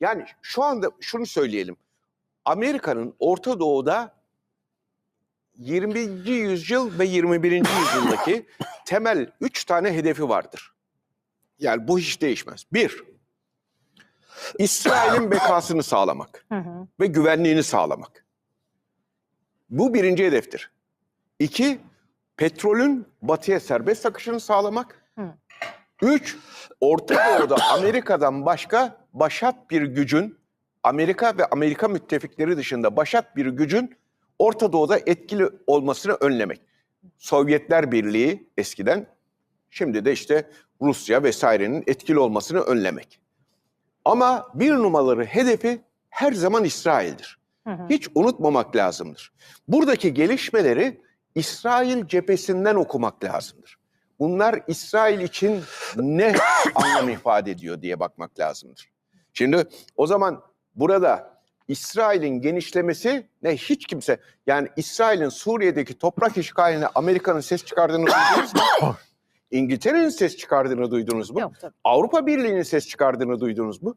Yani şu anda şunu söyleyelim. Amerika'nın Orta Doğu'da 20. yüzyıl ve 21. yüzyıldaki temel üç tane hedefi vardır. Yani bu hiç değişmez. Bir, İsrail'in bekasını sağlamak ve güvenliğini sağlamak. Bu birinci hedeftir. İki, petrolün batıya serbest akışını sağlamak. Üç, Orta Doğu'da Amerika'dan başka başat bir gücün, Amerika ve Amerika müttefikleri dışında başat bir gücün Orta Doğu'da etkili olmasını önlemek. Sovyetler Birliği eskiden, şimdi de işte Rusya vesairenin etkili olmasını önlemek. Ama bir numaraları hedefi her zaman İsrail'dir. Hı hı. Hiç unutmamak lazımdır. Buradaki gelişmeleri İsrail cephesinden okumak lazımdır. Bunlar İsrail için ne anlam ifade ediyor diye bakmak lazımdır. Şimdi o zaman burada İsrail'in genişlemesi ne hiç kimse yani İsrail'in Suriye'deki toprak işgaline Amerika'nın ses çıkardığını duydunuz mu? İngiltere'nin ses çıkardığını duydunuz mu? Yok tabii. Avrupa Birliği'nin ses çıkardığını duydunuz mu?